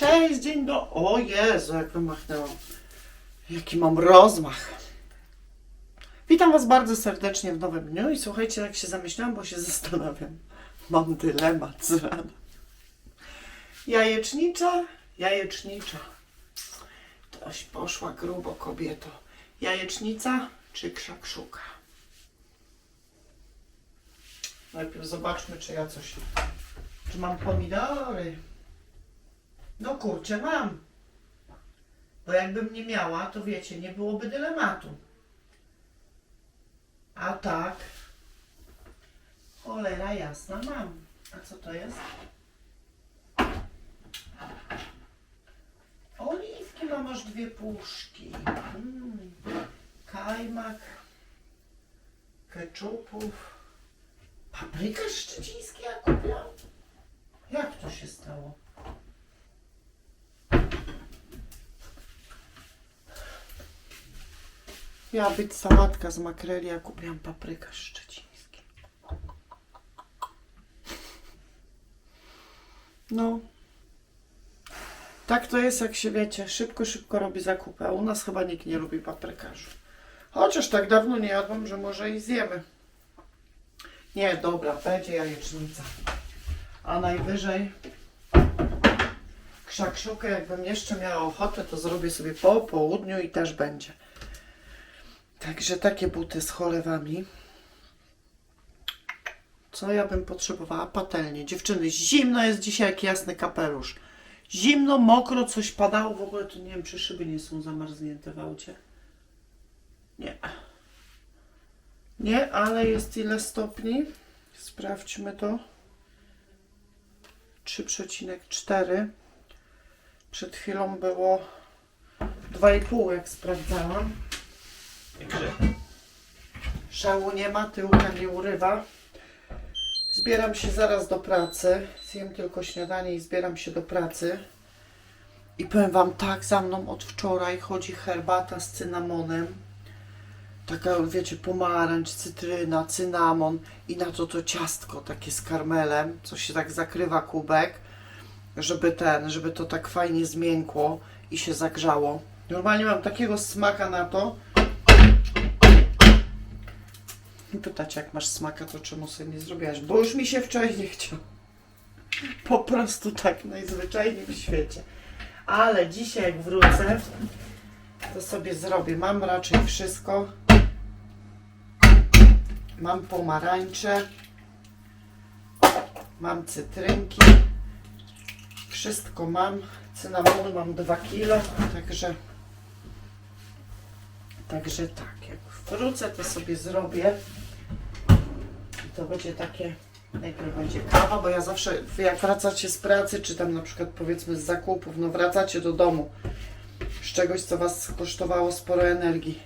Cześć, dzień do... O Jezu, jak wymachnęłam. Jaki mam rozmach. Witam Was bardzo serdecznie w nowym dniu i słuchajcie, jak się zamyślałam, bo się zastanawiam. Mam dylemat z rana. Jajecznicza, jajecznicza. Toś poszła grubo kobieto. Jajecznica czy krzakszuka? Najpierw zobaczmy, czy ja coś... Czy mam pomidory? No kurczę, mam. Bo jakbym nie miała, to wiecie, nie byłoby dylematu. A tak. Cholera jasna mam. A co to jest? Oliwki mam aż dwie puszki. Mm. Kajmak. Keczupów. Papryka szczecińska ja kupiłam. Jak to się stało? Miała być sałatka z makreli, a kupiłam paprykę szczecińskie. No. Tak to jest, jak się wiecie, szybko, szybko robi zakupy, a u nas chyba nikt nie lubi paprykarzy. Chociaż tak dawno nie jadłam, że może i zjemy. Nie, dobra, będzie jajecznica. A najwyżej krzakszukę, jakbym jeszcze miała ochotę, to zrobię sobie po południu i też będzie. Także takie buty z cholewami. Co ja bym potrzebowała? Patelnie. Dziewczyny, zimno jest dzisiaj jak jasny kapelusz. Zimno, mokro, coś padało. W ogóle to nie wiem, czy szyby nie są zamarznięte w aucie. Nie. Nie, ale jest ile stopni? Sprawdźmy to. 3,4. Przed chwilą było 2,5 jak sprawdzałam. Szału nie ma, tyłka nie urywa. Zbieram się zaraz do pracy. Zjem tylko śniadanie i zbieram się do pracy. I powiem Wam, tak za mną od wczoraj chodzi herbata z cynamonem. Taka, wiecie, pomarańcz, cytryna, cynamon i na to to ciastko takie z karmelem, co się tak zakrywa kubek, żeby ten, żeby to tak fajnie zmiękło i się zagrzało. Normalnie mam takiego smaka na to, i pytacie, jak masz smaka, to czemu sobie nie zrobiłaś? Bo już mi się wczoraj nie chciał. Po prostu tak najzwyczajniej w świecie. Ale dzisiaj jak wrócę, to sobie zrobię. Mam raczej wszystko. Mam pomarańcze. Mam cytrynki. Wszystko mam. Cynamonu mam 2 kilo, także Także tak, jak wrócę, to sobie zrobię. To będzie takie, najpierw będzie kawa, bo ja zawsze, jak wracacie z pracy, czy tam na przykład powiedzmy z zakupów, no wracacie do domu z czegoś, co was kosztowało sporo energii.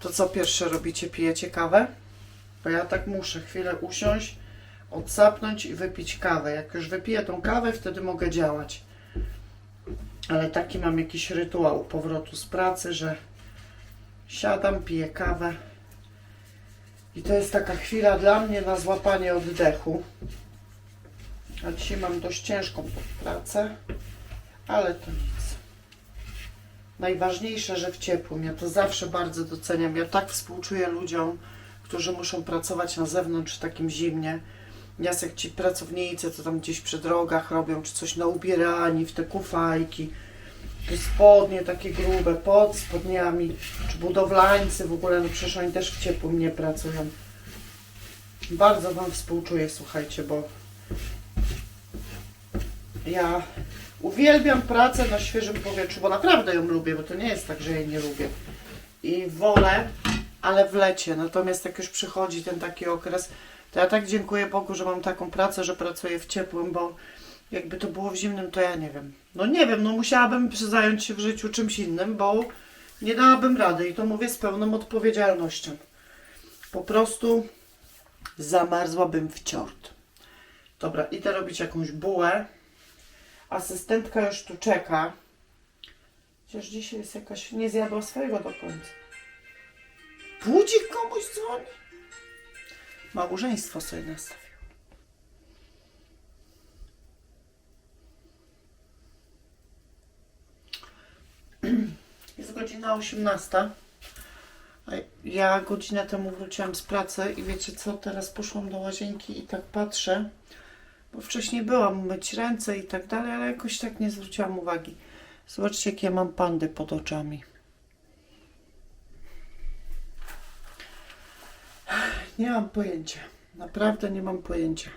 To co pierwsze robicie? Pijecie kawę? Bo ja tak muszę chwilę usiąść, odsapnąć i wypić kawę. Jak już wypiję tą kawę, wtedy mogę działać. Ale taki mam jakiś rytuał powrotu z pracy, że Siadam, piję kawę. I to jest taka chwila dla mnie na złapanie oddechu. A dzisiaj mam dość ciężką pracę, ale to nic. Najważniejsze, że w ciepłym. Ja to zawsze bardzo doceniam. Ja tak współczuję ludziom, którzy muszą pracować na zewnątrz w takim zimnie. Jasek ci pracownicy, co tam gdzieś przy drogach robią, czy coś na ubierani, w te kufajki spodnie takie grube, pod spodniami, czy budowlańcy w ogóle, no przecież oni też w ciepłym nie pracują. Bardzo Wam współczuję, słuchajcie, bo ja uwielbiam pracę na świeżym powietrzu, bo naprawdę ją lubię, bo to nie jest tak, że jej nie lubię. I wolę, ale w lecie. Natomiast jak już przychodzi ten taki okres, to ja tak dziękuję Bogu, że mam taką pracę, że pracuję w ciepłym, bo jakby to było w zimnym, to ja nie wiem. No nie wiem, no musiałabym zająć się w życiu czymś innym, bo nie dałabym rady i to mówię z pełną odpowiedzialnością. Po prostu zamarzłabym w ciort. Dobra, idę robić jakąś bułę. Asystentka już tu czeka. Chociaż dzisiaj jest jakaś... Nie zjadła swojego do końca. Budzik komuś dzwoni? Małżeństwo sobie nastawił. godzina 18. A Ja godzinę temu wróciłam z pracy i wiecie co, teraz poszłam do łazienki i tak patrzę, bo wcześniej byłam myć ręce i tak dalej, ale jakoś tak nie zwróciłam uwagi. Zobaczcie, jakie mam pandy pod oczami. Nie mam pojęcia. Naprawdę nie mam pojęcia.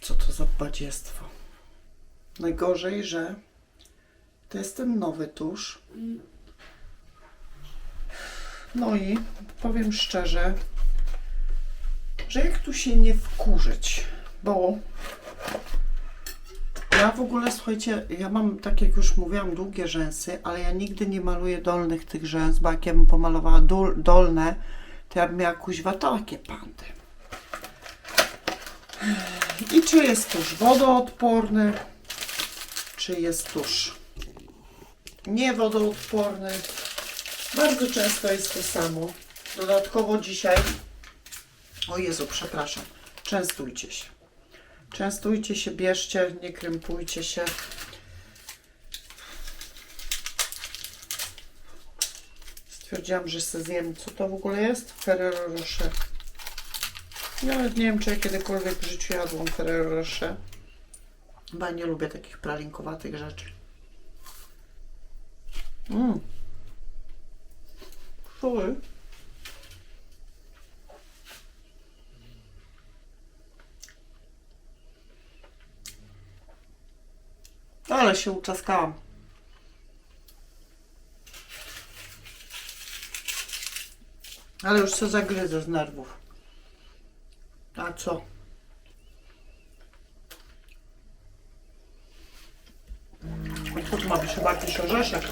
Co to za badziestwo? Najgorzej, że to jest ten nowy tusz. No i powiem szczerze, że jak tu się nie wkurzyć, bo ja w ogóle, słuchajcie, ja mam, tak jak już mówiłam, długie rzęsy, ale ja nigdy nie maluję dolnych tych rzęs, bo jak ja bym pomalowała dol, dolne, to ja bym miała kuźwa takie pandy. I czy jest tusz wodoodporny, czy jest tusz niewodoodporny. Bardzo często jest to samo. Dodatkowo dzisiaj, o Jezu, przepraszam, częstujcie się. Częstujcie się, bierzcie, nie krępujcie się. Stwierdziłam, że sobie zjem. Co to w ogóle jest? Ferrero Rocher. Ja nawet nie wiem, czy ja kiedykolwiek w życiu jadłam Ferrero Rocher. Ja nie lubię takich pralinkowatych rzeczy. Mmm. Fuj. Ale się uczaskałam. Ale już co zagryzę z nerwów. A co? A co tu ma być chyba jakiś orzeszek?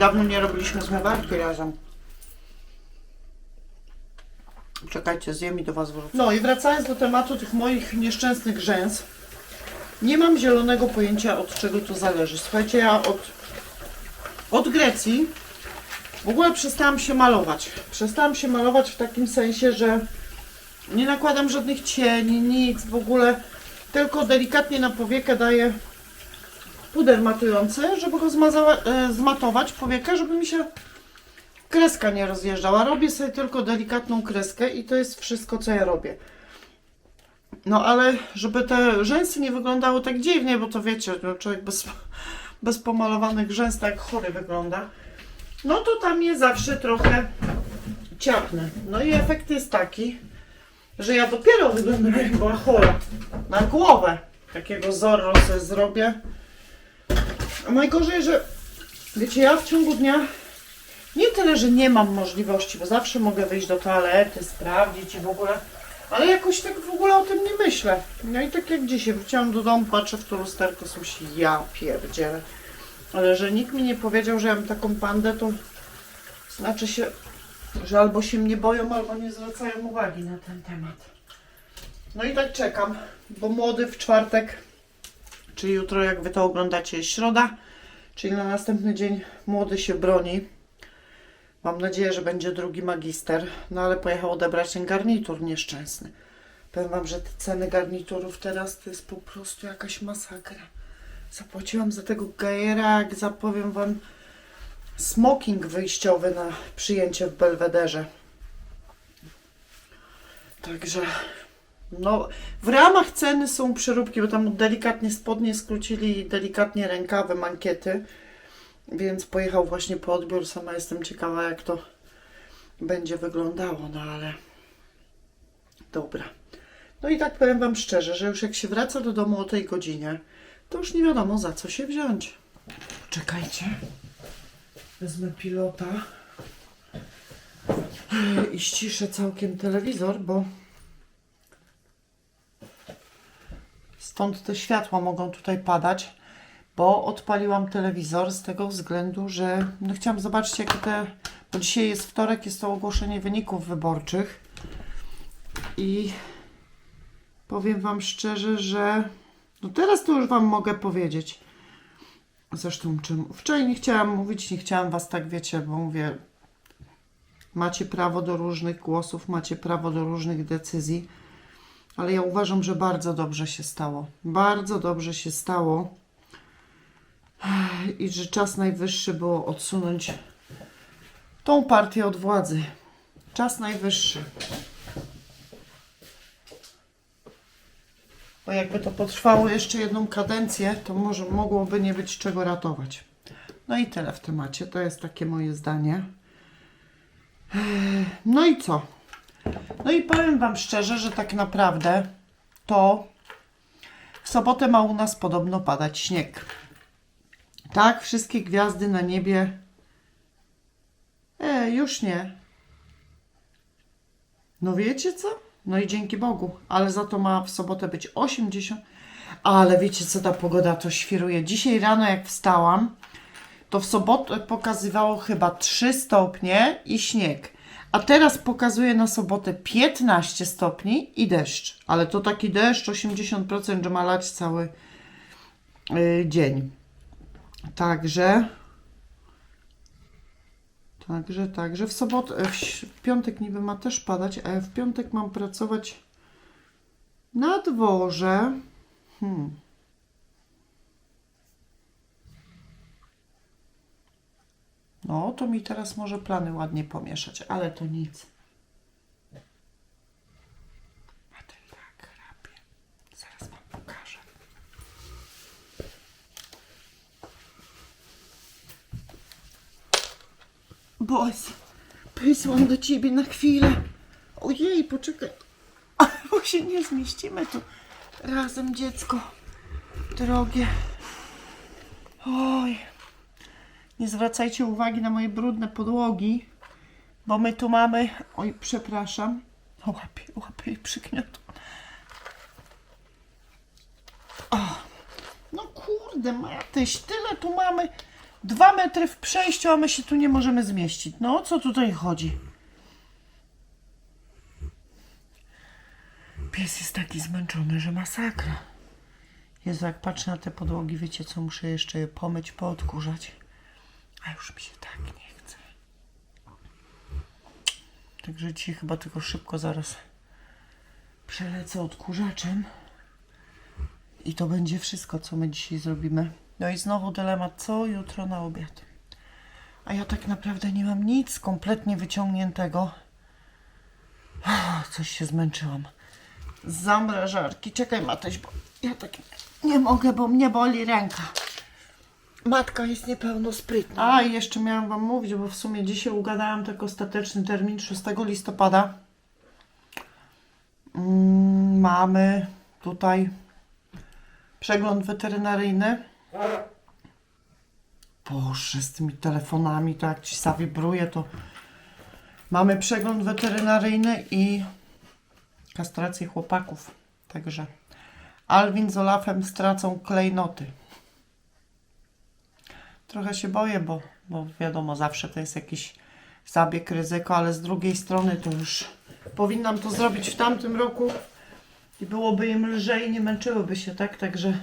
Dawno nie robiliśmy zmywarki razem. Czekajcie, zjem i do Was wrócę. No i wracając do tematu tych moich nieszczęsnych rzęs. Nie mam zielonego pojęcia od czego to zależy. Słuchajcie, ja od, od Grecji w ogóle przestałam się malować. Przestałam się malować w takim sensie, że nie nakładam żadnych cieni, nic w ogóle. Tylko delikatnie na powiekę daję puder matujący, żeby go zmaza- e, zmatować powiekę, żeby mi się kreska nie rozjeżdżała. Robię sobie tylko delikatną kreskę i to jest wszystko, co ja robię. No ale żeby te rzęsy nie wyglądały tak dziwnie, bo to wiecie, no, człowiek bez, bez pomalowanych rzęs tak chory wygląda, no to tam je zawsze trochę ciapnę. No i efekt jest taki, że ja dopiero wyglądam jak była chora. Na głowę takiego zorro sobie zrobię. A najgorzej, że wiecie, ja w ciągu dnia nie tyle, że nie mam możliwości, bo zawsze mogę wyjść do toalety, sprawdzić i w ogóle, ale jakoś tak w ogóle o tym nie myślę. No i tak jak dzisiaj wróciłam do domu, patrzę w to lusterko, sobie myślę, ja pierdzielę. Ale że nikt mi nie powiedział, że ja mam taką pandę, to znaczy się, że albo się mnie boją, albo nie zwracają uwagi na ten temat. No i tak czekam, bo młody w czwartek czyli jutro, jak wy to oglądacie, jest środa, czyli na następny dzień młody się broni. Mam nadzieję, że będzie drugi magister, no ale pojechał odebrać ten garnitur nieszczęsny. Powiem wam, że te ceny garniturów teraz to jest po prostu jakaś masakra. Zapłaciłam za tego gajera, jak zapowiem wam, smoking wyjściowy na przyjęcie w Belwederze. Także no, w ramach ceny są przeróbki, bo tam delikatnie spodnie skrócili i delikatnie rękawy, mankiety. Więc pojechał właśnie po odbiór. Sama jestem ciekawa, jak to będzie wyglądało, no ale dobra. No i tak powiem Wam szczerze, że już jak się wraca do domu o tej godzinie, to już nie wiadomo za co się wziąć. Czekajcie. Wezmę pilota i ściszę całkiem telewizor, bo Stąd te światła mogą tutaj padać, bo odpaliłam telewizor z tego względu, że no chciałam zobaczyć, jakie te. Bo dzisiaj jest wtorek, jest to ogłoszenie wyników wyborczych. I powiem Wam szczerze, że no teraz to już Wam mogę powiedzieć. Zresztą czym. Wczoraj nie chciałam mówić, nie chciałam Was tak, wiecie, bo mówię, Macie prawo do różnych głosów, macie prawo do różnych decyzji, ale ja uważam, że bardzo dobrze się stało. Bardzo dobrze się stało i że czas najwyższy było odsunąć tą partię od władzy. Czas najwyższy. Bo jakby to potrwało jeszcze jedną kadencję, to może mogłoby nie być czego ratować. No i tyle w temacie. To jest takie moje zdanie. No i co? No i powiem Wam szczerze, że tak naprawdę to w sobotę ma u nas podobno padać śnieg. Tak, wszystkie gwiazdy na niebie. E, już nie. No wiecie co? No i dzięki Bogu, ale za to ma w sobotę być 80. Ale wiecie co ta pogoda to świruje. Dzisiaj rano jak wstałam, to w sobotę pokazywało chyba 3 stopnie i śnieg. A teraz pokazuje na sobotę 15 stopni i deszcz. Ale to taki deszcz 80%, że ma lać cały y, dzień. Także. Także, także w sobotę, w piątek niby ma też padać, a ja w piątek mam pracować na dworze. Hmm. No, to mi teraz może plany ładnie pomieszać, ale to nic. A tak. Zaraz wam pokażę. Boys, pisłam do ciebie na chwilę. Ojej, poczekaj. Bo się nie zmieścimy tu razem, dziecko. Drogie. Oj. Nie zwracajcie uwagi na moje brudne podłogi, bo my tu mamy. Oj, przepraszam. Łapie, łapie i przygniotło. No kurde, Matyś, tyle tu mamy. Dwa metry w przejściu, a my się tu nie możemy zmieścić. No o co tutaj chodzi? Pies jest taki zmęczony, że masakra. Jezu, jak patrzę na te podłogi, wiecie co, muszę jeszcze je pomyć, poodkurzać. A już mi się tak nie chce. Także dzisiaj chyba tylko szybko zaraz przelecę odkurzaczem. I to będzie wszystko, co my dzisiaj zrobimy. No i znowu dylemat, co jutro na obiad. A ja tak naprawdę nie mam nic kompletnie wyciągniętego. Coś się zmęczyłam. Zamrażarki. Czekaj, Matyś, bo ja tak nie mogę, bo mnie boli ręka. Matka jest niepełnosprytna. A, i jeszcze miałam Wam mówić, bo w sumie dzisiaj ugadałam tak ostateczny termin 6 listopada. Mm, mamy tutaj przegląd weterynaryjny. Boże, z tymi telefonami, to jak ci zawibruje, to mamy przegląd weterynaryjny i kastrację chłopaków. Także Alwin z Olafem stracą klejnoty. Trochę się boję, bo, bo wiadomo, zawsze to jest jakiś zabieg, ryzyko, ale z drugiej strony to już powinnam to zrobić w tamtym roku i byłoby im lżej, nie męczyłyby się, tak? Także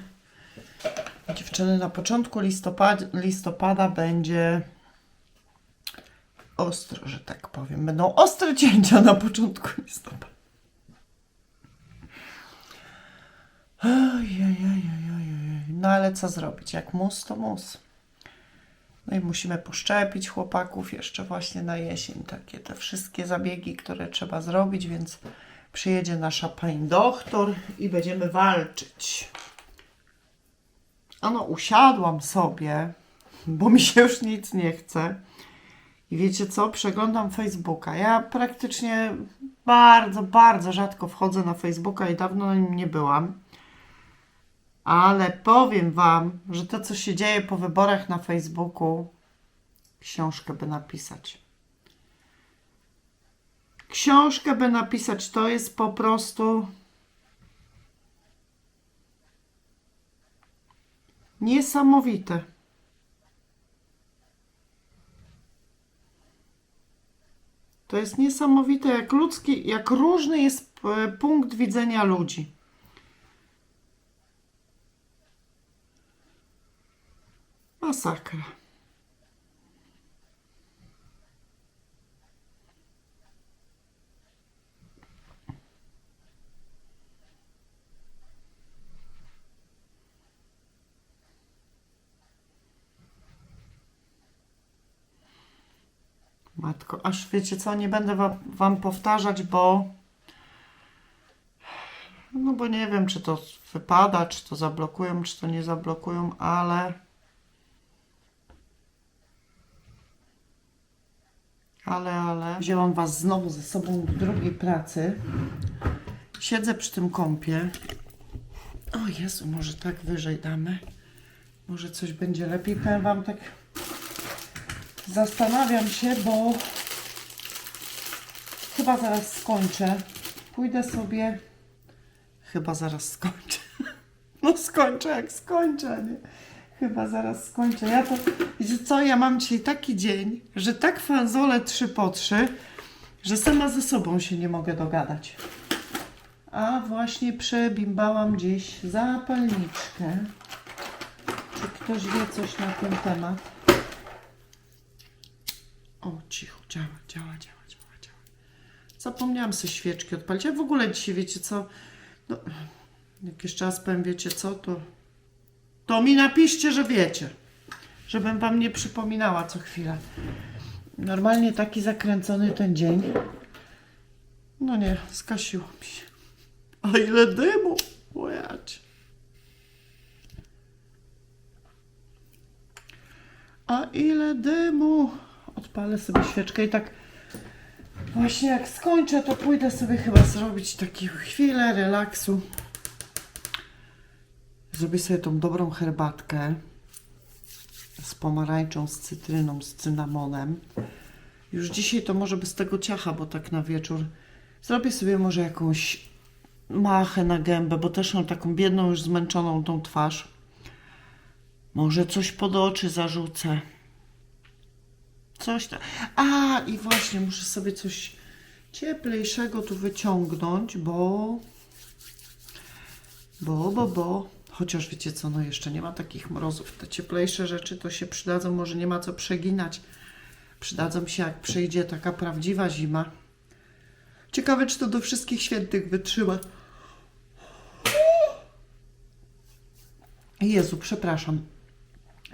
dziewczyny, na początku listopada, listopada będzie ostro, że tak powiem. Będą ostre cięcia na początku listopada. Ojej, no ale co zrobić? Jak mus, to mus. No i musimy poszczepić chłopaków jeszcze właśnie na jesień. Takie te wszystkie zabiegi, które trzeba zrobić, więc przyjedzie nasza pani doktor i będziemy walczyć. Ano, usiadłam sobie, bo mi się już nic nie chce. I wiecie co? Przeglądam Facebooka. Ja praktycznie bardzo, bardzo rzadko wchodzę na Facebooka i dawno na nim nie byłam. Ale powiem Wam, że to, co się dzieje po wyborach na Facebooku, książkę by napisać. Książkę by napisać, to jest po prostu niesamowite. To jest niesamowite, jak ludzki, jak różny jest e, punkt widzenia ludzi. Masakra. Matko, aż wiecie co, nie będę wam, wam powtarzać, bo no bo nie wiem, czy to wypada, czy to zablokują, czy to nie zablokują, ale ale, ale wzięłam was znowu ze sobą do drugiej pracy. Siedzę przy tym kąpie. O Jezu, może tak wyżej damy. Może coś będzie lepiej. Powiem wam tak Zastanawiam się, bo chyba zaraz skończę. Pójdę sobie. Chyba zaraz skończę. No skończę jak skończę, nie? Chyba zaraz skończę. Ja to. Wiecie co? Ja mam dzisiaj taki dzień, że tak fanzole 3 po 3, że sama ze sobą się nie mogę dogadać. A właśnie przebimbałam gdzieś zapalniczkę. Czy ktoś wie coś na ten temat? O, cicho, działa, działa, działa, działa, działa. Zapomniałam sobie świeczki odpalić. Ja w ogóle dzisiaj, wiecie co, no, jak jeszcze powiem, wiecie co, to, to mi napiszcie, że wiecie. Żebym wam nie przypominała co chwilę. Normalnie taki zakręcony ten dzień. No nie, skasiło mi się. A ile dymu! Ojać. A ile dymu! Odpalę sobie świeczkę i tak właśnie jak skończę, to pójdę sobie chyba zrobić taką chwilę relaksu. Zrobię sobie tą dobrą herbatkę z pomarańczą, z cytryną, z cynamonem. Już dzisiaj to może bez tego ciacha, bo tak na wieczór zrobię sobie może jakąś machę na gębę, bo też mam taką biedną, już zmęczoną tą twarz. Może coś pod oczy zarzucę. Coś tam. A, i właśnie muszę sobie coś cieplejszego tu wyciągnąć, bo. Bo, bo, bo. Chociaż wiecie co, no jeszcze nie ma takich mrozów. Te cieplejsze rzeczy to się przydadzą, może nie ma co przeginać. Przydadzą się, jak przyjdzie taka prawdziwa zima. Ciekawe, czy to do wszystkich świętych wytrzyma. Jezu, przepraszam.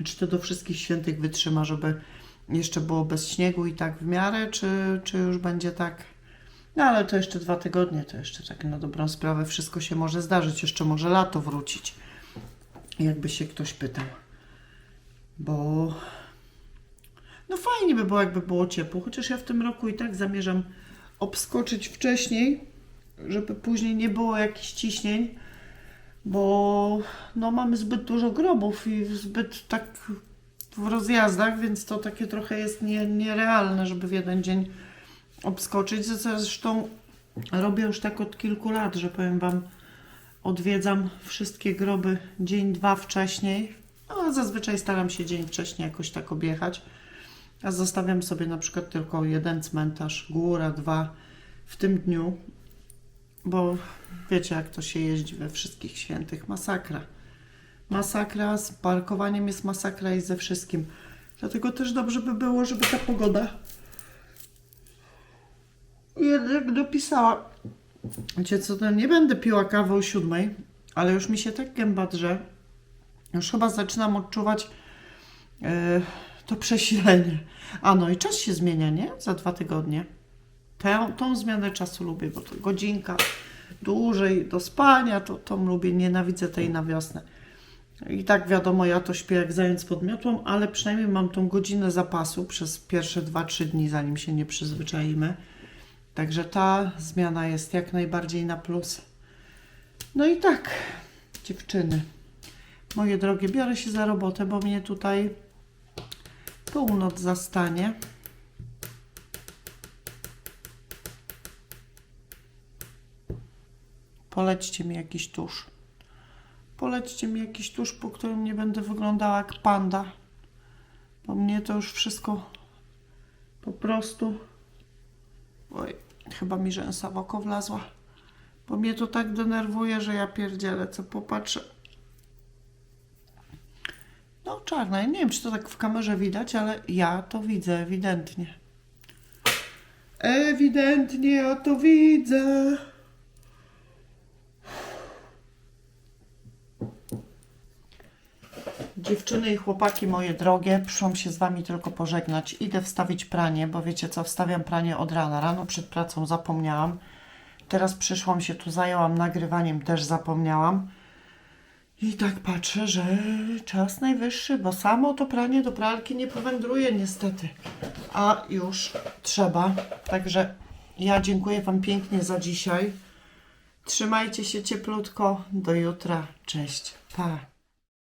Czy to do wszystkich świętych wytrzyma, żeby jeszcze było bez śniegu i tak w miarę, czy, czy już będzie tak? No ale to jeszcze dwa tygodnie, to jeszcze tak na dobrą sprawę wszystko się może zdarzyć. Jeszcze może lato wrócić, jakby się ktoś pytał. Bo no fajnie by było, jakby było ciepło, chociaż ja w tym roku i tak zamierzam obskoczyć wcześniej, żeby później nie było jakichś ciśnień, bo no mamy zbyt dużo grobów i zbyt tak w rozjazdach, więc to takie trochę jest nie, nierealne, żeby w jeden dzień obskoczyć. Zresztą robię już tak od kilku lat, że powiem Wam, odwiedzam wszystkie groby dzień, dwa wcześniej. No, a zazwyczaj staram się dzień wcześniej jakoś tak objechać. A zostawiam sobie na przykład tylko jeden cmentarz, góra, dwa w tym dniu, bo wiecie, jak to się jeździ we wszystkich świętych. Masakra. Masakra, z parkowaniem jest masakra i ze wszystkim. Dlatego też dobrze by było, żeby ta pogoda jednak dopisała. Wiecie co, to nie będę piła kawy o siódmej, ale już mi się tak gęba drze. Już chyba zaczynam odczuwać yy, to przesilenie. A no i czas się zmienia, nie? Za dwa tygodnie. Tę, tą zmianę czasu lubię, bo to godzinka dłużej do spania, to tą lubię, nienawidzę tej na wiosnę. I tak wiadomo, ja to śpię jak zając pod miotłą, ale przynajmniej mam tą godzinę zapasu przez pierwsze 2-3 dni, zanim się nie przyzwyczaimy. Także ta zmiana jest jak najbardziej na plus. No i tak, dziewczyny, moje drogie, biorę się za robotę, bo mnie tutaj północ zastanie. Polećcie mi jakiś tusz. Polećcie mi jakiś tusz, po którym nie będę wyglądała jak panda. Bo mnie to już wszystko po prostu... Oj, chyba mi rzęsa w oko wlazła. Bo mnie to tak denerwuje, że ja pierdzielę, co popatrzę. No czarna, ja nie wiem, czy to tak w kamerze widać, ale ja to widzę ewidentnie. Ewidentnie ja to widzę. Dziewczyny i chłopaki moje drogie, przyszłam się z Wami tylko pożegnać. Idę wstawić pranie, bo wiecie co, wstawiam pranie od rana. Rano przed pracą zapomniałam. Teraz przyszłam się tu, zajęłam nagrywaniem, też zapomniałam. I tak patrzę, że czas najwyższy, bo samo to pranie do pralki nie powędruje niestety. A już trzeba. Także ja dziękuję Wam pięknie za dzisiaj. Trzymajcie się cieplutko. Do jutra. Cześć. Pa.